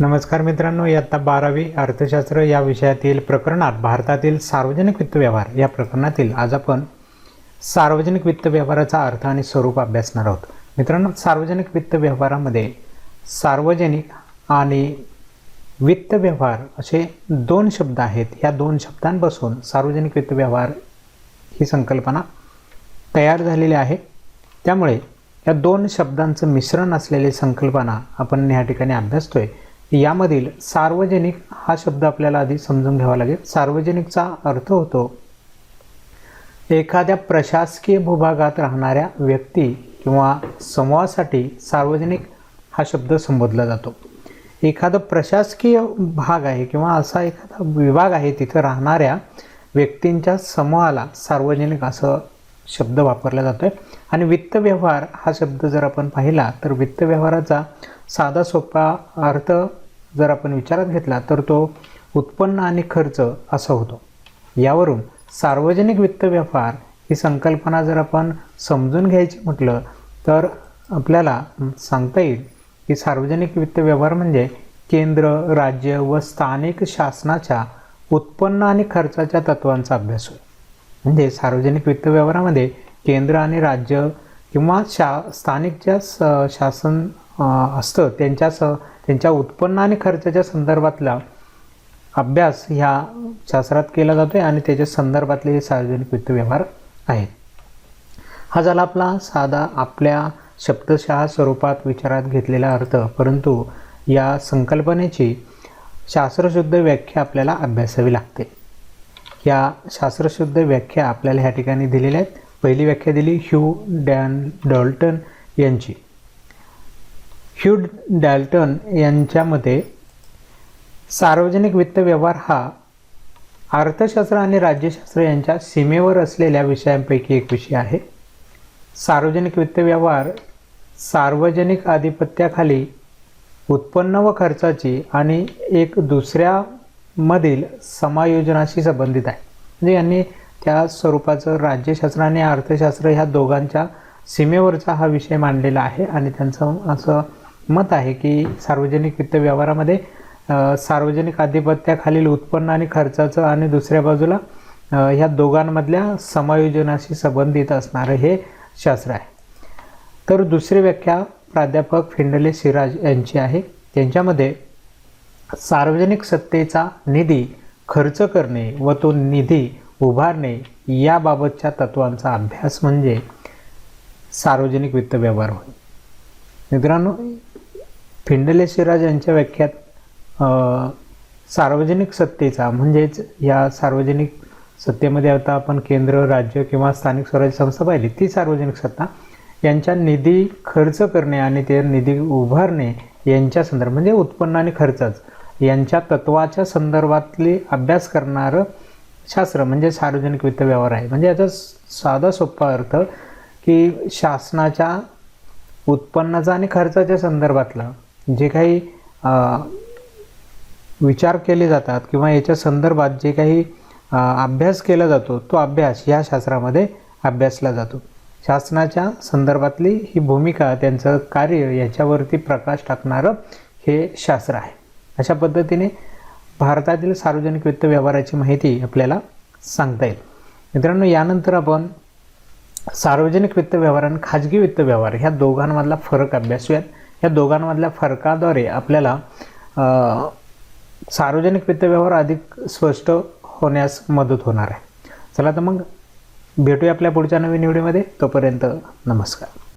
नमस्कार मित्रांनो इयत्ता बारावी अर्थशास्त्र या विषयातील प्रकरणात भारतातील सार्वजनिक वित्त व्यवहार या प्रकरणातील आज आपण सार्वजनिक वित्त व्यवहाराचा अर्थ आणि स्वरूप अभ्यासणार आहोत. मित्रांनो सार्वजनिक वित्त व्यवहारामध्ये सार्वजनिक आणि वित्त व्यवहार असे दोन शब्द आहेत. या दोन शब्दांपासून सार्वजनिक वित्त व्यवहार ही संकल्पना तयार झालेली आहे. त्यामुळे या दोन शब्दांचं मिश्रण असलेली संकल्पना आपण ह्या ठिकाणी अभ्यासतो आहे यामधील सार्वजनिक हा शब्द आपल्याला आधी समजून घ्यावा लागेल. सार्वजनिकचा अर्थ होतो एखाद्या प्रशासकीय भूभागात राहणाऱ्या व्यक्ती किंवा समूहासाठी सार्वजनिक हा शब्द संबोधला जातो. एखादा प्रशासकीय भाग आहे किंवा असा एखादा विभाग आहे तिथं राहणाऱ्या व्यक्तींच्या समूहाला सार्वजनिक असं शब्द वापरला जातो आहे आणि वित्त व्यवहार हा शब्द जर आपण पाहिला तर वित्त व्यवहाराचा साधा सोपा अर्थ जर आपण विचारात घेतला तर तो उत्पन्न आणि खर्च असा होतो. यावरून सार्वजनिक वित्त व्यवहार ही संकल्पना जर आपण समजून घ्यायची म्हटलं तर आपल्याला सांगता येईल की सार्वजनिक वित्त व्यवहार म्हणजे केंद्र राज्य व स्थानिक शासनाच्या उत्पन्न आणि खर्चाच्या तत्वांचा अभ्यास होय. म्हणजे सार्वजनिक वित्त व्यवहारामध्ये केंद्र आणि राज्य किंवा शा स्थानिक ज्या स शासन असतं त्यांच्या स त्यांच्या उत्पन्न आणि खर्चाच्या संदर्भातला अभ्यास ह्या शास्त्रात केला जातो आहे आणि त्याच्या संदर्भातले हे सार्वजनिक वित्त व्यवहार आहेत. हा झाला आपला साधा आपल्या शब्दशः स्वरूपात विचारात घेतलेला अर्थ परंतु या संकल्पनेची शास्त्रशुद्ध व्याख्या आपल्याला अभ्यासावी लागते. या शास्त्रशुद्ध व्याख्या आपल्याला ह्या ठिकाणी दिलेल्या आहेत. पहिली व्याख्या दिली ह्यू डॅन डॉल्टन यांची. ह्यू डॅल्टन यांच्यामध्ये सार्वजनिक वित्त व्यवहार हा अर्थशास्त्र आणि राज्यशास्त्र यांच्या सीमेवर असलेल्या विषयांपैकी एक विषय आहे. सार्वजनिक वित्त व्यवहार सार्वजनिक आधिपत्याखाली उत्पन्न व खर्चाची आणि एक दुसऱ्यामधील समायोजनाशी संबंधित आहे. म्हणजे यांनी त्या स्वरूपाचं राज्यशास्त्र आणि अर्थशास्त्र ह्या दोघांच्या सीमेवरचा हा विषय मांडलेला आहे. आणि त्यांचं असं मत आहे की सार्वजनिक वित्त व्यवहारामध्ये सार्वजनिक आधिपत्याखालील उत्पन्न आणि खर्चाचं आणि दुसऱ्या बाजूला ह्या दोघांमधल्या समायोजनाशी संबंधित असणारं हे शास्त्र आहे. तर दुसरी व्याख्या प्राध्यापक फिंडले सिराज यांची आहे. त्यांच्यामध्ये सार्वजनिक सत्तेचा निधी खर्च करणे व तो निधी उभारणे याबाबतच्या तत्वांचा अभ्यास म्हणजे सार्वजनिक वित्त व्यवहार होय. मित्रांनो फिंडले शिराज यांच्या व्याख्यात सार्वजनिक सत्तेचा म्हणजेच या सार्वजनिक सत्तेमध्ये आता आपण केंद्र राज्य किंवा स्थानिक स्वराज्य संस्था पाहिली ती सार्वजनिक सत्ता. यांच्या निधी खर्च करणे आणि ते निधी उभारणे यांच्या संदर्भ म्हणजे उत्पन्न आणि खर्चच. यांच्या तत्वाच्या संदर्भातली अभ्यास करणारं शास्त्र म्हणजे सार्वजनिक वित्त व्यवहार आहे. म्हणजे याचा साधा सोपा अर्थ की शासनाच्या उत्पन्नाचा आणि खर्चाच्या संदर्भातलं जे काही विचार केले जातात किंवा याच्या संदर्भात जे काही अभ्यास केला जातो तो अभ्यास या शास्त्रामध्ये अभ्यासला जातो. शासनाच्या संदर्भातली ही भूमिका त्यांचं कार्य याच्यावरती प्रकाश टाकणारं हे शास्त्र आहे. अशा पद्धतीने भारतातील सार्वजनिक वित्त व्यवहाराची माहिती आपल्याला सांगता येईल. मित्रांनो यानंतर आपण सार्वजनिक वित्त व्यवहार आणि खाजगी वित्त व्यवहार ह्या दोघांमधला फरक अभ्यासूयात. या दोघांमधल्या फरकाद्वारे आपल्याला सार्वजनिक वित्त व्यवहार अधिक स्पष्ट होण्यास मदत होणार आहे. चला तर मग भेटूया आपल्या पुढच्या नवीन व्हिडिओमध्ये. तोपर्यंत नमस्कार.